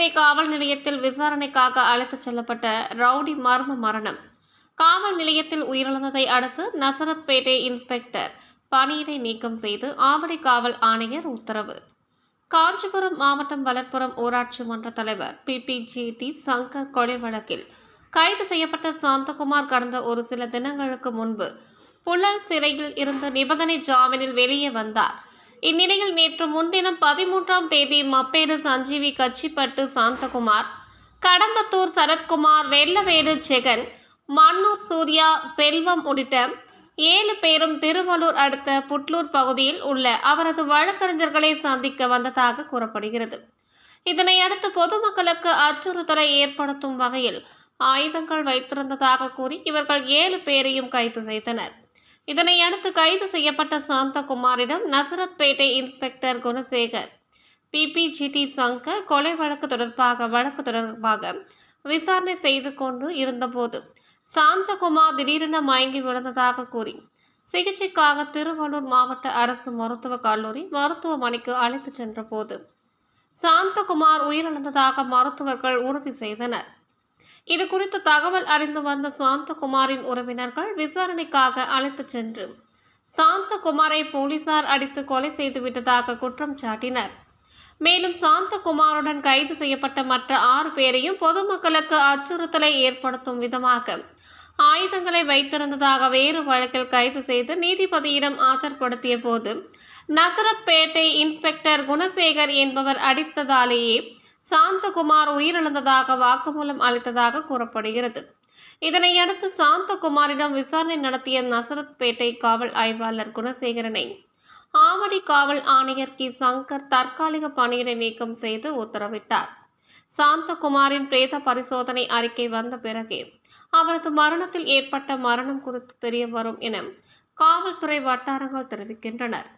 நசரத்பேட்டை காவல் நிலையத்தில் விசாரணைக்காக அழைத்துச் செல்லப்பட்ட ரவுடி மர்ம மரணம். காவல் நிலையத்தில் உயிரிழந்ததை அடுத்து நசரத்பேட்டை இன்ஸ்பெக்டர் பணியிடை நீக்கம் செய்து ஆவடி காவல் ஆணையர் உத்தரவு. காஞ்சிபுரம் மாவட்டம் வளர்ப்புறம் ஊராட்சி மன்ற தலைவர் பிபிஜிடி சங்கர் கொலை வழக்கில் கைது செய்யப்பட்ட சாந்தகுமார் கடந்த ஒரு சில தினங்களுக்கு முன்பு புழல் சிறையில் இருந்து நிபந்தனை ஜாமீனில் வெளியே வந்தார். இந்நிலையில் நேற்று முன்தினம் பதிமூன்றாம் தேதி மப்பேடு சஞ்சீவி கச்சிப்பட்டு சாந்தகுமார் கடம்பத்தூர் சரத்குமார் வெள்ளவேடு ஜெகன் மன்னூர் சூர்யா செல்வம் உள்ளிட்ட ஏழு பேரும் திருவள்ளூர் அடுத்த புட்லூர் பகுதியில் உள்ள அவரது வழக்கறிஞர்களை சந்திக்க வந்ததாக கூறப்படுகிறது. இதனை அடுத்து பொதுமக்களுக்கு அச்சுறுத்தலை ஏற்படுத்தும் வகையில் ஆயுதங்கள் வைத்திருந்ததாக கூறி இவர்கள் ஏழு பேரையும் கைது செய்தனர். இதனை அடுத்து கைது செய்யப்பட்ட சாந்தகுமாரிடம் நசரத்பேட்டை இன்ஸ்பெக்டர் குணசேகர். பிபிஜிடி சங்கர் கொலை வழக்கு தொடர்பாக வழக்கு தொடர்பாக விசாரணை செய்து கொண்டு இருந்தபோது சாந்தகுமார் திடீரென மயங்கி விழுந்ததாக கூறி சிகிச்சைக்காக திருவள்ளூர் மாவட்ட அரசு மருத்துவக் கல்லூரி மருத்துவமனைக்கு அழைத்துச் சென்றபோது சாந்தகுமார் உயிரிழந்ததாக மருத்துவர்கள் உறுதி செய்தனர். இது குறித்து தகவல் அறிந்து வந்த சாந்தகுமாரின் உறவினர்கள் விசாரணைக்காக அழைத்துச் சென்று சாந்தகுமாரை போலீசார் அடித்து கொலை செய்துவிட்டதாக குற்றம் சாட்டினர். மேலும் சாந்தகுமாருடன் கைது செய்யப்பட்ட மற்ற ஆறு பேரையும் பொதுமக்களுக்கு அச்சுறுத்தலை ஏற்படுத்தும் விதமாக ஆயுதங்களை வைத்திருந்ததாக வேறு வழக்கில் கைது செய்து நீதிபதியிடம் ஆஜர்படுத்திய போது நசரத்பேட்டை இன்ஸ்பெக்டர் குணசேகர் என்பவர் அடித்ததாலேயே சாந்தகுமார் உயிரிழந்ததாக வாக்குமூலம் அளித்ததாக கூறப்படுகிறது. இதனையடுத்து சாந்தகுமாரிடம் விசாரணை நடத்திய நசரத்பேட்டை காவல் ஆய்வாளர் குணசேகரனை ஆவடி காவல் ஆணையர் கி. சங்கர் தற்காலிக பணியிடை நீக்கம் செய்து உத்தரவிட்டார். சாந்தகுமாரின் பிரேத பரிசோதனை அறிக்கை வந்த பிறகே அவரது மரணத்தில் ஏற்பட்ட மரணம் குறித்து தெரிய வரும் என காவல்துறை வட்டாரங்கள் தெரிவிக்கின்றனர்.